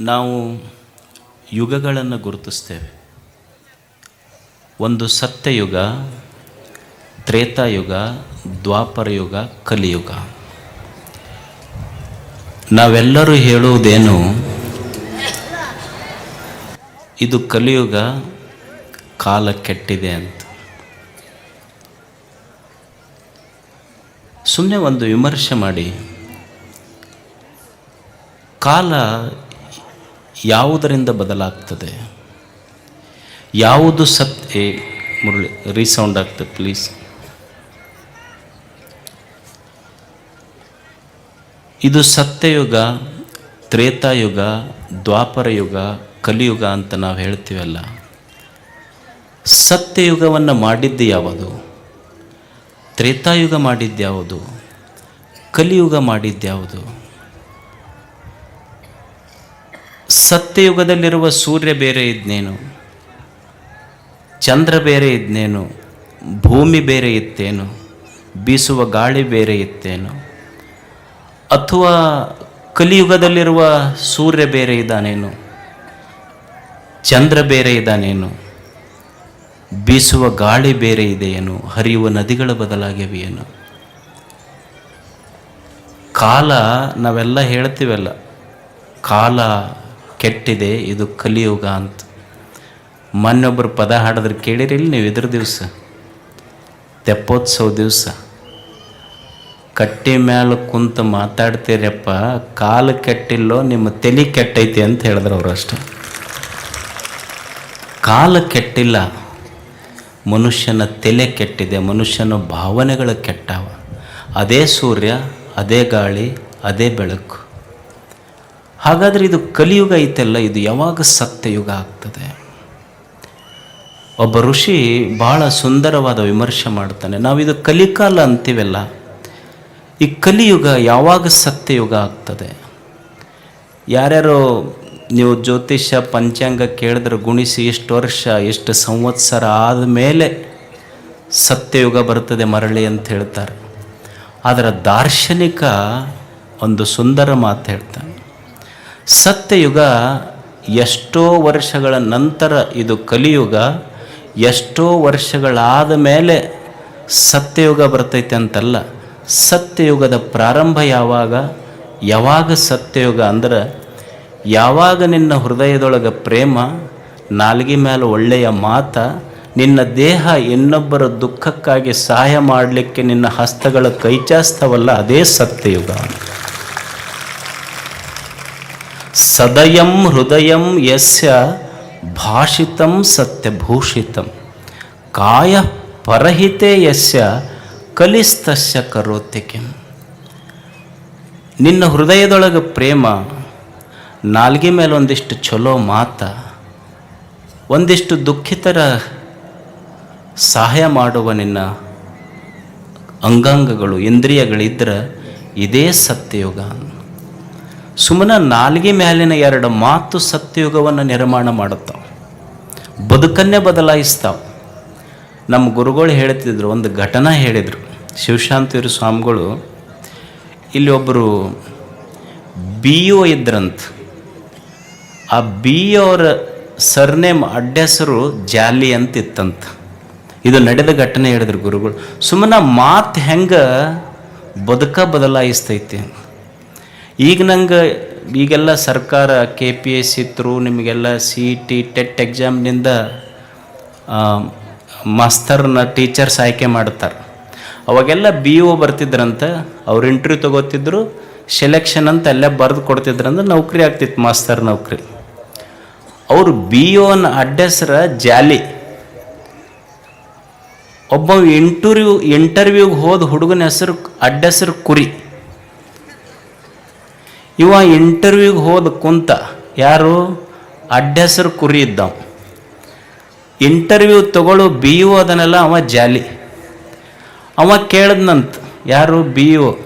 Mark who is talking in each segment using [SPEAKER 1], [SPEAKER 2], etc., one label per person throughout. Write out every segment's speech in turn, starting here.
[SPEAKER 1] ನಾವು ಯುಗಗಳನ್ನು ಗುರುತಿಸ್ತೇವೆ. ಒಂದು ಸತ್ಯಯುಗ, ತ್ರೇತಾಯುಗ, ದ್ವಾಪರಯುಗ, ಕಲಿಯುಗ. ನಾವೆಲ್ಲರೂ ಹೇಳುವುದೇನು? ಇದು ಕಲಿಯುಗ ಕಾಲ ಕೆಟ್ಟಿದೆ ಅಂತ. ಸುಮ್ಮನೆ ಒಂದು ವಿಮರ್ಶೆ ಮಾಡಿ. ಕಾಲ ಯಾವುದರಿಂದ ಬದಲಾಗ್ತದೆ? ಯಾವುದು ಸತ್ಯ ಮುರಳಿ, ರೀಸೌಂಡ್ ಆಗ್ತದೆ ಪ್ಲೀಸ್. ಇದು ಸತ್ಯಯುಗ, ತ್ರೇತಾಯುಗ, ದ್ವಾಪರಯುಗ, ಕಲಿಯುಗ ಅಂತ ನಾವು ಹೇಳ್ತೀವಲ್ಲ. ಸತ್ಯಯುಗವನ್ನು ಮಾಡಿದ್ದು ಯಾವುದು? ತ್ರೇತಾಯುಗ ಮಾಡಿದ್ದ್ಯಾವುದು ಕಲಿಯುಗ ಮಾಡಿದ್ದ್ಯಾವುದು ಸತ್ಯಯುಗದಲ್ಲಿರುವ ಸೂರ್ಯ ಬೇರೆ ಇದ್ನೇನು? ಚಂದ್ರ ಬೇರೆ ಇದ್ನೇನು? ಭೂಮಿ ಬೇರೆ ಇತ್ತೇನು? ಬೀಸುವ ಗಾಳಿ ಬೇರೆ ಇತ್ತೇನು? ಅಥವಾ ಕಲಿಯುಗದಲ್ಲಿರುವ ಸೂರ್ಯ ಬೇರೆ ಇದ್ದಾನೇನು? ಚಂದ್ರ ಬೇರೆ ಇದ್ದಾನೇನು? ಬೀಸುವ ಗಾಳಿ ಬೇರೆ ಇದೆಯೇನು? ಹರಿಯುವ ನದಿಗಳ ಬದಲಾಗಿವೆಯೇನು? ಕಾಲ ನಾವೆಲ್ಲ ಹೇಳ್ತೀವಲ್ಲ, ಕಾಲ ಕೆಟ್ಟಿದೆ, ಇದು ಕಲಿಯುಗ ಅಂತ. ಮೊನ್ನೊಬ್ಬರು ಪದ ಹಾಡಿದ್ರೆ ಕೇಳಿರಿಲ್ಲ ನೀವು ಇದ್ರ ದಿವಸ. ತೆಪ್ಪೋತ್ಸವ ದಿವಸ. ಕಟ್ಟಿ ಮೇಲೆ ಕುಂತು ಮಾತಾಡ್ತೀರಪ್ಪ, ಕಾಲು ಕೆಟ್ಟಿಲ್ಲೋ ನಿಮ್ಮ ತಲೆ ಕೆಟ್ಟೈತಿ ಅಂತ ಹೇಳಿದ್ರು ಅವರು ಅಷ್ಟೆ. ಕಾಲು ಕೆಟ್ಟಿಲ್ಲ, ಮನುಷ್ಯನ ತಲೆ ಕೆಟ್ಟಿದೆ, ಮನುಷ್ಯನ ಭಾವನೆಗಳು ಕೆಟ್ಟವ. ಅದೇ ಸೂರ್ಯ, ಅದೇ ಗಾಳಿ, ಅದೇ ಬೆಳಕು. ಹಾಗಾದರೆ ಇದು ಕಲಿಯುಗ ಐತೆಲ್ಲ, ಇದು ಯಾವಾಗ ಸತ್ಯಯುಗ ಆಗ್ತದೆ? ಒಬ್ಬ ಋಷಿ ಭಾಳ ಸುಂದರವಾದ ವಿಮರ್ಶೆ ಮಾಡ್ತಾನೆ, ನಾವಿದು ಕಲಿಕಾಲ ಅಂತೀವಲ್ಲ, ಈ ಕಲಿಯುಗ ಯಾವಾಗ ಸತ್ಯಯುಗ ಆಗ್ತದೆ? ಯಾರ್ಯಾರು ನೀವು ಜ್ಯೋತಿಷ್ಯ ಪಂಚಾಂಗ ಕೇಳಿದ್ರೆ ಗುಣಿಸಿ ಎಷ್ಟು ವರ್ಷ, ಎಷ್ಟು ಸಂವತ್ಸರ ಆದಮೇಲೆ ಸತ್ಯಯುಗ ಬರ್ತದೆ ಮರಳಿ ಅಂತ ಹೇಳ್ತಾರೆ. ಆದರೆ ದಾರ್ಶನಿಕ ಒಂದು ಸುಂದರ ಮಾತು ಹೇಳ್ತಾನೆ ಸತ್ಯಯುಗ ಎಷ್ಟೋ ವರ್ಷಗಳ ನಂತರ ಇದು ಕಲಿಯುಗ, ಎಷ್ಟೋ ವರ್ಷಗಳಾದ ಮೇಲೆ ಸತ್ಯಯುಗ ಬರ್ತೈತೆ ಅಂತಲ್ಲ. ಸತ್ಯಯುಗದ ಪ್ರಾರಂಭ ಯಾವಾಗ? ಯಾವಾಗ ಸತ್ಯಯುಗ ಅಂದ್ರೆ, ಯಾವಾಗ ನಿನ್ನ ಹೃದಯದೊಳಗೆ ಪ್ರೇಮ, ನಾಲ್ಗೆ ಮೇಲೆ ಒಳ್ಳೆಯ ಮಾತ, ನಿನ್ನ ದೇಹ ಇನ್ನೊಬ್ಬರ ದುಃಖಕ್ಕಾಗಿ ಸಹಾಯ ಮಾಡಲಿಕ್ಕೆ ನಿನ್ನ ಹಸ್ತಗಳ ಕೈಚಾಸ್ತವಲ್ಲ, ಅದೇ ಸತ್ಯಯುಗ. ಸದಯಂ ಹೃದಯಂ ಯಸ್ಯ ಭಾಷಿತಂ ಸತ್ಯಭೂಷಿತಂ. ಕಾಯ ಪರಹಿತೆ ಯಸ್ಯ ಕಲಿಸ್ತಸ್ಯ ಕರೋತಿ ಕಿಂ. ನಿನ್ನ ಹೃದಯದೊಳಗೆ ಪ್ರೇಮ, ನಾಲ್ಗೆ ಮೇಲೆ ಒಂದಿಷ್ಟು ಚಲೋ ಮಾತ, ಒಂದಿಷ್ಟು ದುಃಖಿತರ ಸಹಾಯ ಮಾಡುವ ನಿನ್ನ ಅಂಗಾಂಗಗಳು, ಇಂದ್ರಿಯಗಳಿದ್ರೆ ಇದೇ ಸತ್ಯಯುಗ. ಸುಮ್ಮನೆ ನಾಲ್ಗೆ ಮೇಲಿನ ಎರಡು ಮಾತು ಸತ್ಯಯುಗವನ್ನು ನಿರ್ಮಾಣ ಮಾಡುತ್ತಾವೆ. ಬದುಕನ್ನೇ ಬದಲಾಯಿಸ್ತಾವೆ. ನಮ್ಮ ಗುರುಗಳು ಹೇಳ್ತಿದ್ರು, ಒಂದು ಘಟನಾ ಹೇಳಿದರು. ಶಿವಶಾಂತಿಯವರು ಸ್ವಾಮಿಗಳು, ಇಲ್ಲಿ ಒಬ್ಬರು ಬಿ ಒ ಇದ್ರಂತ. ಆ ಬಿ ಅವರ ಸರ್ನೇಮ್ ಅಡ್ಡೆಸರು ಜಾಲಿ ಅಂತ ಇತ್ತಂತ ಇದು ನಡೆದ ಘಟನೆ ಹೇಳಿದ್ರು ಗುರುಗಳು. ಸುಮ್ಮನೆ ಮಾತು ಹೆಂಗೆ ಬದುಕ ಬದಲಾಯಿಸ್ತೈತಿ ಈಗ ನಂಗೆ ಈಗೆಲ್ಲ ಸರ್ಕಾರ K P S C through ನಿಮಗೆಲ್ಲ ಸಿ ಇ ಟಿ ಟೆಟ್ ಎಕ್ಸಾಮ್ನಿಂದ ಮಾಸ್ತರ್ನ ಟೀಚರ್ಸ್ ಆಯ್ಕೆ ಮಾಡ್ತಾರೆ. ಅವಾಗೆಲ್ಲ ಬಿ ಒ ಬರ್ತಿದ್ರಂತ, ಅವ್ರು ಇಂಟರ್ವ್ಯೂ ತಗೋತಿದ್ರು ಸೆಲೆಕ್ಷನ್ ಅಂತ ಅಲ್ಲೇ ಬರೆದು ಕೊಡ್ತಿದ್ರಂದ್ರೆ ನೌಕರಿ ಆಗ್ತಿತ್ತು, ಮಾಸ್ತರ್ ನೌಕರಿ. ಅವರು ಬಿ ಒನ ಅಡ್ಡೆಸ್ರ ಜಾಲಿ. ಒಬ್ಬ ಇಂಟರ್ವ್ಯೂ ಇಂಟರ್ವ್ಯೂಗೆ ಹೋದ ಹುಡುಗನ ಹೆಸರು ಅಡ್ಡೆಸರು ಕುರಿ. ಇವ ಇಂಟರ್ವ್ಯೂಗೆ ಹೋದ ಕುಂತ ಯಾರು? ಅಡ್ಡೆಸರು ಕುರಿ ಇದ್ದವ. ಇಂಟರ್ವ್ಯೂ ತಗೊಳ್ಳೋ ಬಿ ಯು ಅದನ್ನೆಲ್ಲ ಅವ ಜಾಲಿ. ಅವ ಕೇಳಿದ್ನಂತ, ಯಾರು ಬಿ ಯು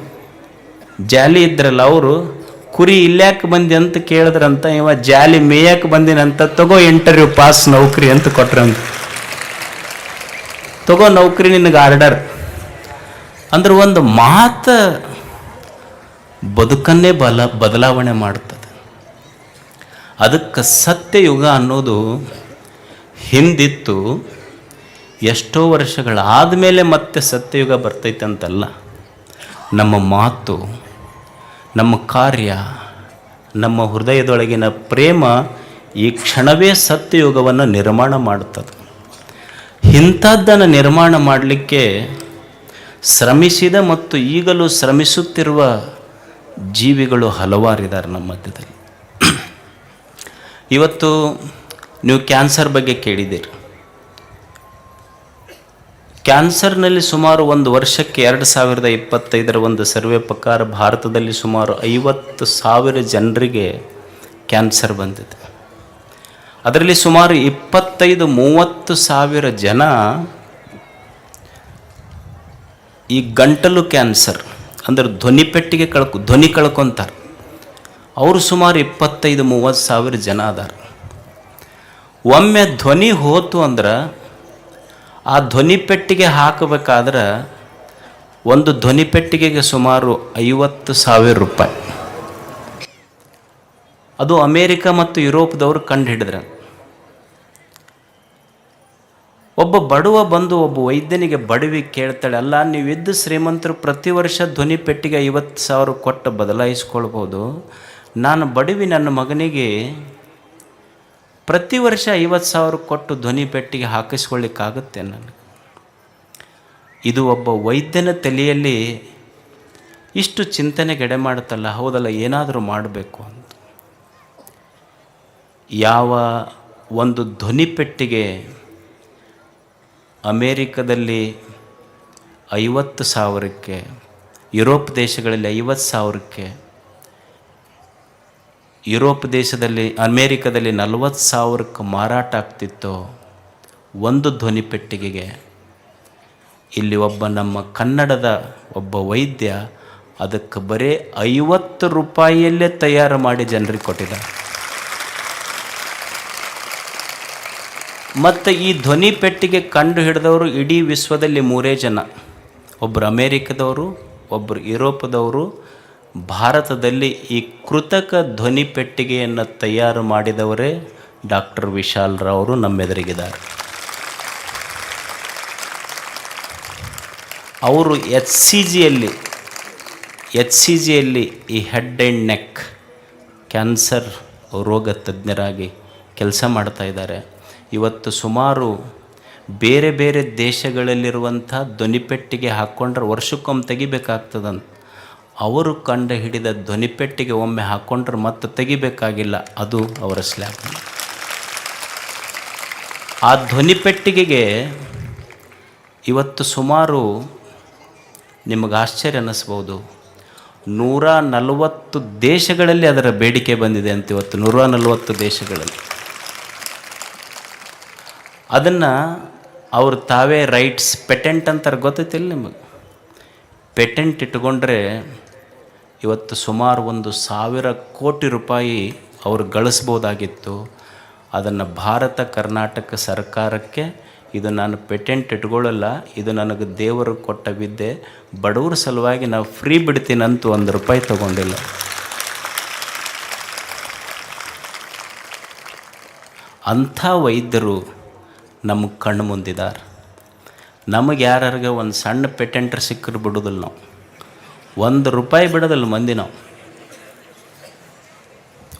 [SPEAKER 1] ಜಾಲಿ ಇದ್ರಲ್ಲ ಅವರು, ಕುರಿ ಇಲ್ಯಾಕೆ ಬಂದಿ ಅಂತ ಕೇಳಿದ್ರಂತ, ಇವ ಜಾಲಿ ಮೇಯಕ್ಕೆ ಬಂದಿನಂತ, ತಗೋ ಇಂಟರ್ವ್ಯೂ ಪಾಸ್ ನೌಕರಿ ಅಂತ ಕೊಟ್ರಂತ. ತಗೋ ನೌಕರಿ ನಿನಗೆ ಆರ್ಡರ್. ಅಂದ್ರೆ ಒಂದು ಮಾತು ಬದುಕನ್ನೇ ಬಲ, ಬದಲಾವಣೆ ಮಾಡ್ತದೆ ಅದಕ್ಕೆ ಸತ್ಯಯುಗ ಅನ್ನೋದು ಹಿಂದಿತ್ತು. ಎಷ್ಟೋ ವರ್ಷಗಳಾದ ಮೇಲೆ ಮತ್ತೆ ಸತ್ಯಯುಗ ಬರ್ತೈತೆ ಅಂತಲ್ಲ. ನಮ್ಮ ಮಾತು, ನಮ್ಮ ಕಾರ್ಯ, ನಮ್ಮ ಹೃದಯದೊಳಗಿನ ಪ್ರೇಮ ಈ ಕ್ಷಣವೇ ಸತ್ಯಯುಗವನ್ನು ನಿರ್ಮಾಣ ಮಾಡುತ್ತದೆ. ಇಂಥದ್ದನ್ನು ನಿರ್ಮಾಣ ಮಾಡಲಿಕ್ಕೆ ಶ್ರಮಿಸಿದ ಮತ್ತು ಈಗಲೂ ಶ್ರಮಿಸುತ್ತಿರುವ ಜೀವಿಗಳು ಹಲವಾರಿದ್ದಾರೆ ನಮ್ಮ ಮಧ್ಯದಲ್ಲಿ. ಇವತ್ತು ನೀವು ಕ್ಯಾನ್ಸರ್ ಬಗ್ಗೆ ಕೇಳಿದ್ದೀರಿ. ಕ್ಯಾನ್ಸರ್ನಲ್ಲಿ ಸುಮಾರು ಒಂದು ವರ್ಷಕ್ಕೆ ಎರಡು ಸಾವಿರದ ಇಪ್ಪತ್ತೈದರ ಒಂದು ಸರ್ವೆ ಪ್ರಕಾರ ಭಾರತದಲ್ಲಿ ಸುಮಾರು ಐವತ್ತು ಸಾವಿರ ಜನರಿಗೆ ಕ್ಯಾನ್ಸರ್ ಬಂದಿದೆ. ಅದರಲ್ಲಿ ಸುಮಾರು ಇಪ್ಪತ್ತೈದು, ಮೂವತ್ತು ಸಾವಿರ ಜನ ಈ ಗಂಟಲು ಕ್ಯಾನ್ಸರ್. ಅಂದ್ರೆ ಧ್ವನಿ ಪೆಟ್ಟಿಗೆ ಕಳ್ಕೊ, ಧ್ವನಿ ಕಳ್ಕೊತಾರೆ ಅವರು ಸುಮಾರು ಇಪ್ಪತ್ತೈದು, ಮೂವತ್ತು ಸಾವಿರ ಜನ ಅದಾರ. ಒಮ್ಮೆ ಧ್ವನಿ ಹೋತು ಅಂದ್ರೆ ಆ ಧ್ವನಿ ಪೆಟ್ಟಿಗೆ ಹಾಕಬೇಕಾದ್ರೆ ಒಂದು ಧ್ವನಿ ಪೆಟ್ಟಿಗೆಗೆ ಸುಮಾರು ಐವತ್ತು ಸಾವಿರ ರೂಪಾಯಿ. ಅದು ಅಮೇರಿಕ ಮತ್ತು ಯುರೋಪ್ದವರು ಕಂಡು ಹಿಡಿದ್ರೆ ಒಬ್ಬ ಬಡವ ಬಂದು ಒಬ್ಬ ವೈದ್ಯನಿಗೆ ಬಡವಿ ಕೇಳ್ತಾಳೆ, ಅಲ್ಲ, ನೀವಿದ್ದು ಶ್ರೀಮಂತರು ಪ್ರತಿ ವರ್ಷ ಧ್ವನಿ ಪೆಟ್ಟಿಗೆ ಐವತ್ತು ಸಾವಿರ ಕೊಟ್ಟು ಬದಲಾಯಿಸ್ಕೊಳ್ಬೋದು. ನಾನು ಬಡವಿ ನನ್ನ ಮಗನಿಗೆ ಪ್ರತಿ ವರ್ಷ ಐವತ್ತು ಸಾವಿರ ಕೊಟ್ಟು ಧ್ವನಿ ಪೆಟ್ಟಿಗೆ ಹಾಕಿಸ್ಕೊಳ್ಳಿಕ್ಕಾಗುತ್ತೆ ನನಗೆ. ಇದು ಒಬ್ಬ ವೈದ್ಯನ ತಲೆಯಲ್ಲಿ ಇಷ್ಟು ಚಿಂತನೆಗೆಡೆ ಮಾಡುತ್ತಲ್ಲ, ಹೌದಲ್ಲ, ಏನಾದರೂ ಮಾಡಬೇಕು ಅಂತ. ಯಾವ ಒಂದು ಧ್ವನಿ ಪೆಟ್ಟಿಗೆ ಅಮೇರಿಕದಲ್ಲಿ ಐವತ್ತು ಸಾವಿರಕ್ಕೆ, ಯುರೋಪ್ ದೇಶಗಳಲ್ಲಿ ಐವತ್ತು ಸಾವಿರಕ್ಕೆ, ಯುರೋಪ್ ದೇಶದಲ್ಲಿ, ಅಮೇರಿಕದಲ್ಲಿ ನಲವತ್ತು ಸಾವಿರಕ್ಕೆ ಮಾರಾಟ ಆಗ್ತಿತ್ತು, ಒಂದು ಧ್ವನಿ ಪೆಟ್ಟಿಗೆಗೆ, ಇಲ್ಲಿ ಒಬ್ಬ ನಮ್ಮ ಕನ್ನಡದ ಒಬ್ಬ ವೈದ್ಯ ಅದಕ್ಕೆ ಬರೀ ಐವತ್ತು ರೂಪಾಯಿಯಲ್ಲೇ ತಯಾರು ಮಾಡಿ ಜನರಿಗೆ ಕೊಟ್ಟಿದ್ದಾರೆ ಮತ್ತು ಈ ಧ್ವನಿ ಪೆಟ್ಟಿಗೆ ಕಂಡು ಹಿಡಿದವರು ಇಡೀ ವಿಶ್ವದಲ್ಲಿ ಮೂರೇ ಜನ. ಒಬ್ಬರು ಅಮೇರಿಕದವರು ಒಬ್ಬರು ಯುರೋಪದವರು. ಭಾರತದಲ್ಲಿ ಈ ಕೃತಕ ಧ್ವನಿ ಪೆಟ್ಟಿಗೆಯನ್ನು ತಯಾರು ಮಾಡಿದವರೇ ಡಾಕ್ಟರ್ ವಿಶಾಲ್ ರಾವರು ನಮ್ಮೆದುರಿಗಿದ್ದಾರೆ. ಅವರು ಎಚ್ ಸಿ ಜಿಯಲ್ಲಿ, ಎಚ್ ಸಿ ಜಿಯಲ್ಲಿ ಈ ಹೆಡ್ ಆ್ಯಂಡ್ ನೆಕ್ ಕ್ಯಾನ್ಸರ್ ರೋಗ ತಜ್ಞರಾಗಿ ಕೆಲಸ ಮಾಡ್ತಾ ಇದ್ದಾರೆ. ಇವತ್ತು ಸುಮಾರು ಬೇರೆ ಬೇರೆ ದೇಶಗಳಲ್ಲಿರುವಂಥ ಧ್ವನಿಪೆಟ್ಟಿಗೆ ಹಾಕ್ಕೊಂಡ್ರೆ ವರ್ಷಕ್ಕೊಮ್ಮೆ ತೆಗಿಬೇಕಾಗ್ತದಂತ. ಅವರು ಕಂಡು ಹಿಡಿದ ಧ್ವನಿಪೆಟ್ಟಿಗೆ ಒಮ್ಮೆ ಹಾಕ್ಕೊಂಡ್ರೆ ಮತ್ತೆ ತೆಗಿಬೇಕಾಗಿಲ್ಲ. ಅದು ಅವರ ಸ್ಲ್ಯಾಬ್ ಆ ಧ್ವನಿಪೆಟ್ಟಿಗೆಗೆ ಇವತ್ತು ಸುಮಾರು ನಿಮಗೆ ಆಶ್ಚರ್ಯ ಅನ್ನಿಸ್ಬೋದು. ನೂರ ನಲವತ್ತು ದೇಶಗಳಲ್ಲಿ ಅದರ ಬೇಡಿಕೆ ಬಂದಿದೆ ಅಂತ ಇವತ್ತು. ನೂರ ನಲವತ್ತು ದೇಶಗಳಲ್ಲಿ. ಅದನ್ನು ಅವ್ರು ತಾವೇ ರೈಟ್ಸ್ ಪೆಟೆಂಟ್ ಅಂತಾರೆ ಗೊತ್ತೈತಿಲ್ಲ ನಿಮಗೆ? ಪೆಟೆಂಟ್ ಇಟ್ಕೊಂಡ್ರೆ ಇವತ್ತು ಸುಮಾರು ಒಂದು ಸಾವಿರ ಕೋಟಿ ರೂಪಾಯಿ ಅವರು ಗಳಿಸ್ಬೋದಾಗಿತ್ತು. ಅದನ್ನು ಭಾರತ, ಕರ್ನಾಟಕ ಸರ್ಕಾರಕ್ಕೆ ಇದು ನಾನು ಪೇಟೆಂಟ್ ಇಟ್ಕೊಳ್ಳಲ್ಲ, ಇದು ನನಗೆ ದೇವರು ಕೊಟ್ಟ ವಿದ್ಯೆ. ಬಡವ್ರ ಸಲುವಾಗಿ ನಾವು ಫ್ರೀ ಬಿಡ್ತೀನಂತೂ ಒಂದು ರೂಪಾಯಿ ತಗೊಂಡಿಲ್ಲ. ಅಂಥ ವೈದ್ಯರು ನಮಗೆ ಕಣ್ಣು ಮುಂದಿದ್ದಾರೆ ನಮಗೆ ಯಾರ್ಯಾರಿಗೆ ಒಂದು ಸಣ್ಣ ಪೇಟೆಂಟ್ರ್ ಸಿಕ್ಕರು ಬಿಡೋದಿಲ್ಲ ನಾವು. ಒಂದು ರೂಪಾಯಿ ಬಿಡೋದಿಲ್ಲ ಮಂದಿ ನಾವು.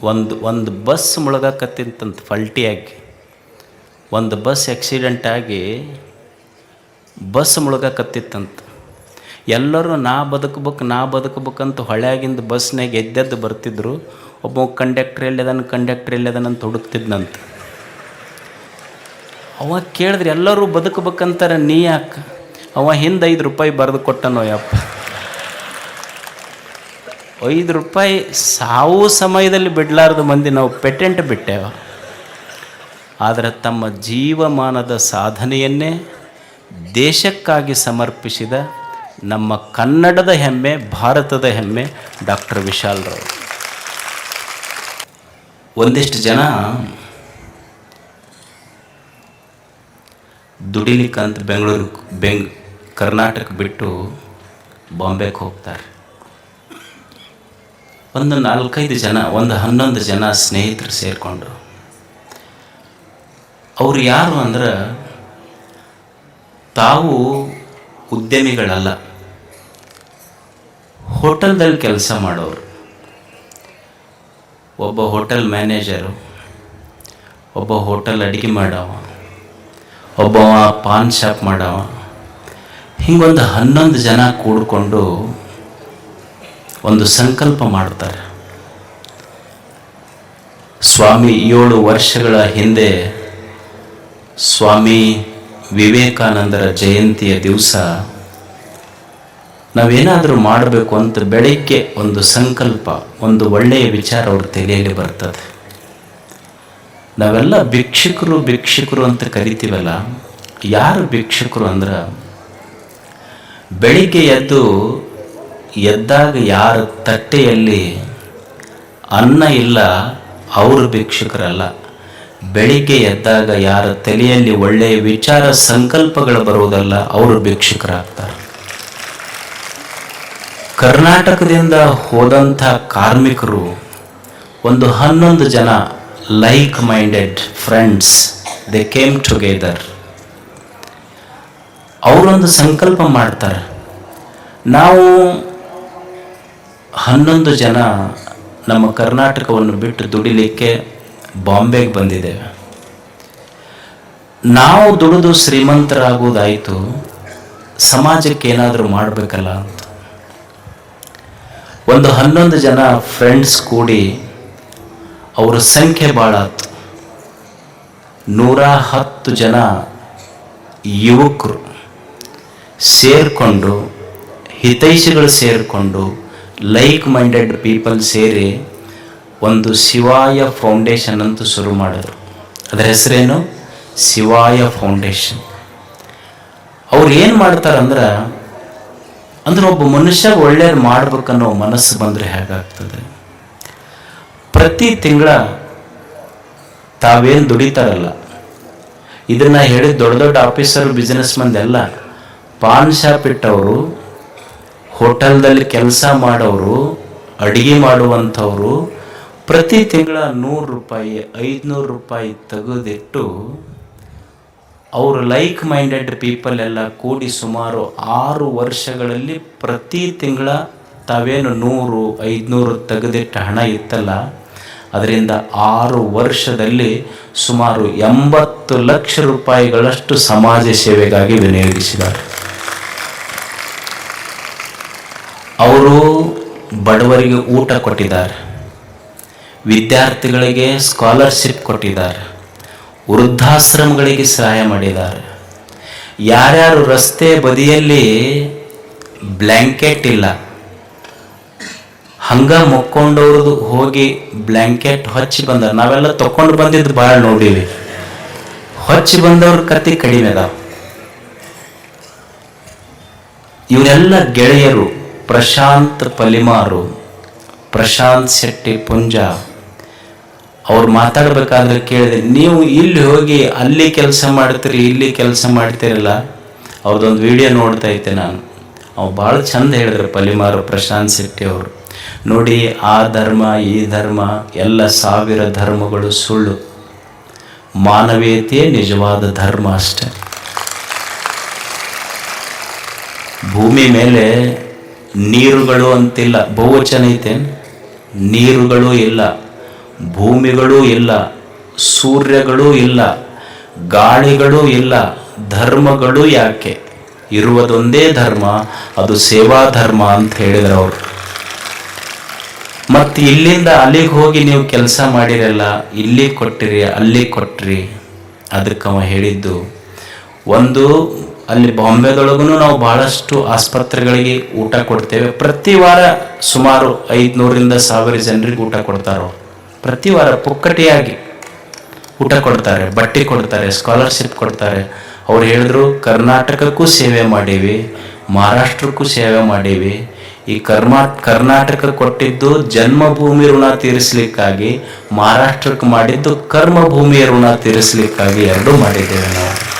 [SPEAKER 1] ಒಂದು ಒಂದು ಬಸ್ ಮುಳುಗಾಕತ್ತಿಂತ ಫಲ್ಟಿಯಾಗಿ, ಒಂದು ಬಸ್ ಆಕ್ಸಿಡೆಂಟ್ ಆಗಿ ಬಸ್ ಮುಳುಗಾಕತ್ತಿತ್ತಂತ. ಎಲ್ಲರೂ ನಾ ಬದುಕಬೇಕು, ನಾ ಬದುಕಬೇಕಂತ ಹೊಳೆಯಾಗಿಂದ ಬಸ್ನಾಗ ಎದ್ದೆದ್ದು ಬರ್ತಿದ್ರು. ಒಬ್ಬ ಕಂಡಕ್ಟ್ರ್ ಎಲ್ಲದನ ಕಂಡಕ್ಟ್ರ್ ಎಲ್ಲದನಂತ ಹುಡುಕ್ತಿದ್ನಂತ. ಅವ ಕೇಳಿದ್ರೆ ಎಲ್ಲರೂ ಬದುಕಬೇಕಂತಾರೆ ನೀ ಯಾಕೆ? ಅವ ಹಿಂದೆ ಐದು ರೂಪಾಯಿ ಬರೆದು ಕೊಟ್ಟನೋ ಯಪ್ಪ. ಐದು ರೂಪಾಯಿ ಸಾವು ಸಮಯದಲ್ಲಿ ಬಿಡಲಾರ್ದು ಮಂದಿ ನಾವು ಪೆಟೆಂಟ್ ಬಿಟ್ಟೇವ. ಆದರೆ ತಮ್ಮ ಜೀವಮಾನದ ಸಾಧನೆಯನ್ನೇ ದೇಶಕ್ಕಾಗಿ ಸಮರ್ಪಿಸಿದ ನಮ್ಮ ಕನ್ನಡದ ಹೆಮ್ಮೆ, ಭಾರತದ ಹೆಮ್ಮೆ ಡಾಕ್ಟರ್ ವಿಶಾಲ್ರವರು ಒಂದಿಷ್ಟು ಜನ ದುಡಿಲಿಕ್ಕಂತ ಬೆಂಗಳೂರು ಬೆಂಗ್, ಕರ್ನಾಟಕ ಬಿಟ್ಟು ಬಾಂಬೆಗೆ ಹೋಗ್ತಾರೆ. ಒಂದು ನಾಲ್ಕೈದು ಜನ, ಒಂದು ಹನ್ನೊಂದು ಜನ ಸ್ನೇಹಿತರು ಸೇರಿಕೊಂಡು, ಅವರು ಯಾರು ಅಂದ್ರೆ ತಾವು ಉದ್ಯಮಿಗಳಲ್ಲ. ಹೋಟೆಲ್ದಲ್ಲಿ ಕೆಲಸ ಮಾಡೋರು. ಒಬ್ಬ ಹೋಟೆಲ್ ಮ್ಯಾನೇಜರು, ಒಬ್ಬ ಹೋಟೆಲ್ ಅಡುಗೆ ಮಾಡವ. ಒಬ್ಬವ ಪಾನ್ ಶಾಪ್ ಮಾಡವ. ಹಿಂಗೊಂದು ಹನ್ನೊಂದು ಜನ ಕೂಡಿಕೊಂಡು ಒಂದು ಸಂಕಲ್ಪ ಮಾಡ್ತಾರೆ. ಸ್ವಾಮಿ, ಏಳು ವರ್ಷಗಳ ಹಿಂದೆ ಸ್ವಾಮಿ ವಿವೇಕಾನಂದರ ಜಯಂತಿಯ ದಿವಸ ನಾವೇನಾದರೂ ಮಾಡಬೇಕು ಅಂತ ಬೆಳಗ್ಗೆ ಒಂದು ಸಂಕಲ್ಪ, ಒಂದು ಒಳ್ಳೆಯ ವಿಚಾರ ಅವ್ರ ತಲೆಯಲ್ಲಿ ಬರ್ತದೆ. ನಾವೆಲ್ಲ ಭಿಕ್ಷುಕರು ಭಿಕ್ಷುಕರು ಅಂತ ಕರಿತೀವಲ್ಲ, ಯಾರು ಭಿಕ್ಷುಕರು ಅಂದ್ರೆ? ಬೆಳಿಗ್ಗೆ ಎದ್ದು ಎದ್ದಾಗ ಯಾರ ತಟ್ಟೆಯಲ್ಲಿ ಅನ್ನ ಇಲ್ಲ, ಅವರು ಭಿಕ್ಷುಕರಲ್ಲ. ಬೆಳಿಗ್ಗೆ ಎದ್ದಾಗ ಯಾರ ತಲೆಯಲ್ಲಿ ಒಳ್ಳೆಯ ವಿಚಾರ ಸಂಕಲ್ಪಗಳು ಬರುವುದಲ್ಲ, ಅವರು ಭಿಕ್ಷುಕರಾಗ್ತಾರೆ. ಕರ್ನಾಟಕದಿಂದ ಹೋದಂಥ ಕಾರ್ಮಿಕರು ಒಂದು ಹನ್ನೊಂದು ಜನ like minded friends they came together ಅವರೊಂದು ಸಂಕಲ್ಪ ಮಾಡ್ತಾರೆ. ನಾವು ಹನ್ನೊಂದು ಜನ ನಮ್ಮ ಕರ್ನಾಟಕವನ್ನು ಬಿಟ್ಟು ದುಡಿಲಿಕ್ಕೆ ಬಾಂಬೆಗೆ ಬಂದಿದ್ದೇವೆ. ನಾವು ದುಡಿದು ಶ್ರೀಮಂತರಾಗುವುದಾಯಿತು, ಸಮಾಜಕ್ಕೆ ಏನಾದರೂ ಮಾಡಬೇಕಲ್ಲ ಅಂತ. ಒಂದು ಹನ್ನೊಂದು ಜನ ಫ್ರೆಂಡ್ಸ್ ಕೂಡಿ ಅವರ ಸಂಖ್ಯೆ ಭಾಳ ಆಯ್ತು ನೂರ ಹತ್ತು ಜನ ಯುವಕರು ಸೇರಿಕೊಂಡು, ಹಿತೈಷಿಗಳು ಸೇರಿಕೊಂಡು ಲೈಕ್ ಮೈಂಡೆಡ್ ಪೀಪಲ್ ಸೇರಿ ಒಂದು ಶಿವಾಯ ಫೌಂಡೇಶನ್ ಅಂತ ಶುರು ಮಾಡಿದ್ರು. ಅದರ ಹೆಸರೇನು? ಶಿವಾಯ ಫೌಂಡೇಶನ್ ಅವ್ರು ಏನು ಮಾಡ್ತಾರಂದ್ರೆ, ಅಂದ್ರೆ ಒಬ್ಬ ಮನುಷ್ಯ ಒಳ್ಳೇದು ಮಾಡ್ಬೇಕನ್ನೋ ಮನಸ್ಸು ಬಂದರೆ ಹೇಗಾಗ್ತದೆ? ಪ್ರತಿ ತಿಂಗಳ ತಾವೇನು ದುಡಿತಾರಲ್ಲ. ಇದನ್ನು ಹೇಳಿದ ದೊಡ್ಡ ದೊಡ್ಡ ಆಫೀಸರ್ ಬಿಸ್ನೆಸ್ ಮಂದೆಲ್ಲ ಪಾನ್ ಶಾಪ್ ಇಟ್ಟವರು, ಹೋಟೆಲ್ದಲ್ಲಿ ಕೆಲಸ ಮಾಡೋರು, ಅಡಿಗೆ ಮಾಡುವಂಥವರು, ಪ್ರತಿ ತಿಂಗಳ ನೂರು ರೂಪಾಯಿ, ಐದುನೂರು ರೂಪಾಯಿ ತೆಗೆದಿಟ್ಟು ಅವರು ಲೈಕ್ ಮೈಂಡೆಡ್ ಪೀಪಲ್ ಎಲ್ಲ ಕೂಡಿ ಸುಮಾರು ಆರು ವರ್ಷಗಳಲ್ಲಿ ಪ್ರತಿ ತಿಂಗಳ ತಾವೇನು ನೂರು, ಐದುನೂರು ತೆಗೆದಿಟ್ಟ ಹಣ ಇತ್ತಲ್ಲ ಅದರಿಂದ ಆರು ವರ್ಷದಲ್ಲಿ ಸುಮಾರು ಎಂಬತ್ತು ಲಕ್ಷ ರೂಪಾಯಿಗಳಷ್ಟು ಸಮಾಜ ಸೇವೆಗಾಗಿ ವಿನಿಯೋಗಿಸಿದ್ದಾರೆ. ಅವರು ಬಡವರಿಗೆ ಊಟ ಕೊಟ್ಟಿದ್ದಾರೆ. ವಿದ್ಯಾರ್ಥಿಗಳಿಗೆ ಸ್ಕಾಲರ್ಶಿಪ್ ಕೊಟ್ಟಿದ್ದಾರೆ. ವೃದ್ಧಾಶ್ರಮಗಳಿಗೆ ಸಹಾಯ ಮಾಡಿದ್ದಾರೆ. ಯಾರ್ಯಾರು ರಸ್ತೆ ಬದಿಯಲ್ಲಿ ಬ್ಲ್ಯಾಂಕೆಟ್ ಇಲ್ಲ ಹಂಗ ಮುಕ್ಕೊಂಡವ್ರದ್ದು ಹೋಗಿ ಬ್ಲ್ಯಾಂಕೆಟ್ ಹೊಚ್ಚಿ ಬಂದ ನಾವೆಲ್ಲ ತಕೊಂಡು ಬಂದಿದ್ದು ಭಾಳ ನೋಡಿವಿ. ಹೊಚ್ಚಿ ಬಂದವ್ರ ಕತೆ ಕಡಿಮೆ ಅದ. ಇವರೆಲ್ಲ ಗೆಳೆಯರು ಪ್ರಶಾಂತ್ ಪಲಿಮಾರು, ಪ್ರಶಾಂತ್ ಶೆಟ್ಟಿ ಪುಂಜ. ಅವ್ರು ಮಾತಾಡಬೇಕಾದ್ರೆ ಕೇಳಿದೆ, ನೀವು ಇಲ್ಲಿ ಹೋಗಿ ಅಲ್ಲಿ ಕೆಲಸ ಮಾಡ್ತೀರಿ, ಇಲ್ಲಿ ಕೆಲಸ ಮಾಡ್ತೀರಲ್ಲ? ಅವ್ರದ್ದೊಂದು ವಿಡಿಯೋ ನೋಡ್ತಾ ಇದ್ದೆ ನಾನು. ಅವು ಭಾಳ ಚಂದ ಹೇಳಿದ್ರು ಪಲಿಮಾರು, ಪ್ರಶಾಂತ್ ಶೆಟ್ಟಿ ಅವರು. ನೋಡಿ, ಆ ಧರ್ಮ, ಈ ಧರ್ಮ, ಎಲ್ಲ ಸಾವಿರ ಧರ್ಮಗಳು ಸುಳ್ಳು. ಮಾನವೀಯತೆಯೇ ನಿಜವಾದ ಧರ್ಮ ಅಷ್ಟೆ. ಭೂಮಿ ಮೇಲೆ ನೀರುಗಳು ಅಂತಿಲ್ಲ. ಬಹುವಚನ ಐತೆ? ನೀರುಗಳು ಇಲ್ಲ. ಭೂಮಿಗಳು ಇಲ್ಲ. ಸೂರ್ಯಗಳು ಇಲ್ಲ. ಗಾಳಿಗಳು ಇಲ್ಲ. ಧರ್ಮಗಳು ಯಾಕೆ? ಇರುವುದೊಂದೇ ಧರ್ಮ, ಅದು ಸೇವಾ ಧರ್ಮ ಅಂತ ಹೇಳಿದ್ರು ಅವರು. ಮತ್ತು ಇಲ್ಲಿಂದ ಅಲ್ಲಿಗೆ ಹೋಗಿ ನೀವು ಕೆಲಸ ಮಾಡಿರಲ್ಲ, ಇಲ್ಲಿ ಕೊಟ್ಟಿರಿ, ಅಲ್ಲಿ ಕೊಟ್ರಿ. ಅದಕ್ಕೆ ಅವ ಹೇಳಿದ್ದು, ಒಂದು, ಅಲ್ಲಿ ಬಾಂಬೆದೊಳಗೂ ನಾವು ಬಹಳಷ್ಟು ಆಸ್ಪತ್ರೆಗಳಿಗೆ ಊಟ ಕೊಡ್ತೇವೆ. ಪ್ರತಿ ವಾರ ಸುಮಾರು ಐದುನೂರಿಂದ ಸಾವಿರ ಜನರಿಗೆ ಊಟ ಕೊಡ್ತಾರೋ. ಪ್ರತಿ ವಾರ ಪುಕ್ಕಟಿಯಾಗಿ ಊಟ ಕೊಡ್ತಾರೆ, ಬಟ್ಟೆ ಕೊಡ್ತಾರೆ ಸ್ಕಾಲರ್ಶಿಪ್ ಕೊಡ್ತಾರೆ. ಅವ್ರು ಹೇಳಿದ್ರು, ಕರ್ನಾಟಕಕ್ಕೂ ಸೇವೆ ಮಾಡೀವಿ, ಮಹಾರಾಷ್ಟ್ರಕ್ಕೂ ಸೇವೆ ಮಾಡೀವಿ ಈ ಕರ್ಮಾ ಕರ್ನಾಟಕ ಕೊಟ್ಟಿದ್ದು ಜನ್ಮಭೂಮಿ ಋಣ ತೀರಿಸಲಿಕ್ಕಾಗಿ, ಮಹಾರಾಷ್ಟ್ರಕ್ಕೆ ಮಾಡಿದ್ದು ಕರ್ಮಭೂಮಿಯ ಋಣ ತೀರಿಸಲಿಕ್ಕಾಗಿ ಎರಡು ಮಾಡಿದ್ದೇವೆ ನಾವು.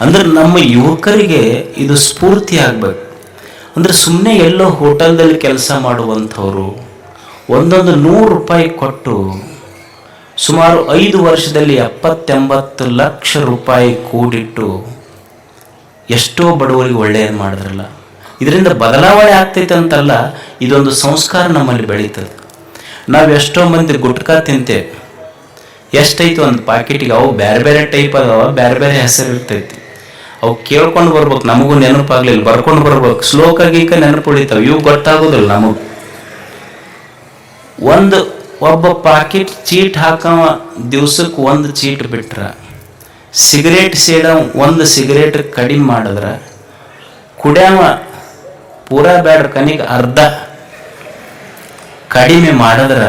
[SPEAKER 1] ಅಂದ್ರೆ ನಮ್ಮ ಯುವಕರಿಗೆ ಇದು ಸ್ಫೂರ್ತಿ ಆಗ್ಬೇಕು. ಅಂದ್ರೆ ಸುಮ್ಮನೆ ಎಲ್ಲೋ ಹೋಟೆಲ್ದಲ್ಲಿ ಕೆಲಸ ಮಾಡುವಂಥವ್ರು ಒಂದೊಂದು ನೂರು ರೂಪಾಯಿ ಕೊಟ್ಟು ಸುಮಾರು ಐದು ವರ್ಷದಲ್ಲಿ ಎಪ್ಪತ್ತೆಂಬತ್ತು ಲಕ್ಷ ರೂಪಾಯಿ ಕೂಡಿಟ್ಟು ಎಷ್ಟೋ ಬಡವರಿಗೆ ಒಳ್ಳೆಯದು ಮಾಡಿದ್ರಲ್ಲ. ಇದರಿಂದ ಬದಲಾವಣೆ ಆಗ್ತೈತೆ ಅಂತಲ್ಲ, ಇದೊಂದು ಸಂಸ್ಕಾರ ನಮ್ಮಲ್ಲಿ ಬೆಳೀತದೆ. ನಾವು ಎಷ್ಟೋ ಮಂದಿ ಗುಟ್ಕಾ ತಿಂತೇವೆ ಎಷ್ಟೈತಿ ಒಂದು ಪಾಕೆಟಿಗೆ, ಅವು ಬೇರೆ ಬೇರೆ ಟೈಪ್ ಅದಾವ ಬೇರೆ ಬೇರೆ ಹೆಸರು ಇರ್ತೈತಿ. ಅವು ಕೇಳ್ಕೊಂಡು ಬರ್ಬೇಕು, ನಮಗೂ ನೆನಪಾಗ್ಲಿಲ್ಲ, ಬರ್ಕೊಂಡು ಬರ್ಬೇಕು, ಶ್ಲೋಕ ಗೀಕ ನೆನಪು ಹೊಡಿತಾವೆ ಇವು ಗೊತ್ತಾಗೋದಿಲ್ಲ ನಮಗೆ. ಒಂದು, ಒಬ್ಬ ಪಾಕೆಟ್ ಚೀಟ್ ಹಾಕವ ದಿವ್ಸಕ್ಕೆ ಒಂದು ಚೀಟ್ ಬಿಟ್ರ, ಸಿಗರೇಟ್ ಸೇಡ ಒಂದು ಸಿಗರೇಟ್ ಕಡಿಮೆ ಮಾಡಿದ್ರ, ಕುಡ್ಯಾವ ಪೂರಾ ಬ್ಯಾಡ್ರ ಕನಿಗೆ ಅರ್ಧ. ಕಡಿಮೆ ಮಾಡಿದ್ರ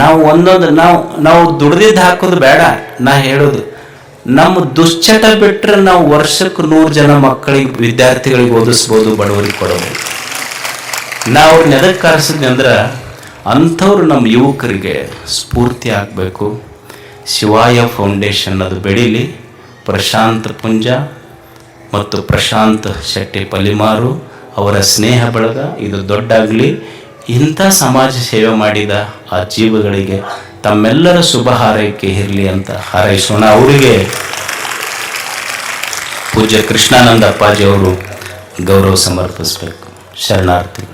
[SPEAKER 1] ನಾವು ಒಂದೊಂದು ನಾವು ನಾವು ದುಡ್ದಿದ್ದು ಹಾಕೋದು ಬೇಡ ನಾ ಹೇಳೋದು. ನಮ್ಮ ದುಶ್ಚಟ ಬಿಟ್ಟರೆ ನಾವು ವರ್ಷಕ್ಕೆ ನೂರು ಜನ ಮಕ್ಕಳಿಗೆ ವಿದ್ಯಾರ್ಥಿಗಳಿಗೆ ಓದಿಸ್ಬೋದು, ಬಡವರಿಗೆ ಕೊಡೋದು. ನಾವು ಅವ್ರನ್ನ ಎದಕ್ಕೆ ಕರೆಸಿದ್ವಿ ಅಂದ್ರೆ ಅಂಥವ್ರು ನಮ್ಮ ಯುವಕರಿಗೆ ಸ್ಫೂರ್ತಿ ಆಗಬೇಕು. ಶಿವಾಯ ಫೌಂಡೇಶನ್ ಅದು ಬೆಳೀಲಿ. ಪ್ರಶಾಂತ್ ಪುಂಜ ಮತ್ತು ಪ್ರಶಾಂತ್ ಶೆಟ್ಟಿ ಪಲಿಮಾರು ಅವರ ಸ್ನೇಹ ಬಳಗ. ಇದು ದೊಡ್ಡಾಗಲಿ ಇಂಥ ಸಮಾಜ ಸೇವೆ ಮಾಡಿದ ಆ ಜೀವಗಳಿಗೆ ತಮ್ಮೆಲ್ಲರ ಶುಭ ಹಾರೈಕೆ ಇರಲಿ ಅಂತ ಹಾರೈಸೋಣ ಅವರಿಗೆ. ಪೂಜ್ಯ ಕೃಷ್ಣಾನಂದ ಅಪ್ಪಾಜಿ ಅವರು ಗೌರವ ಸಮರ್ಪಿಸಬೇಕು. ಶರಣಾರ್ಥಿ.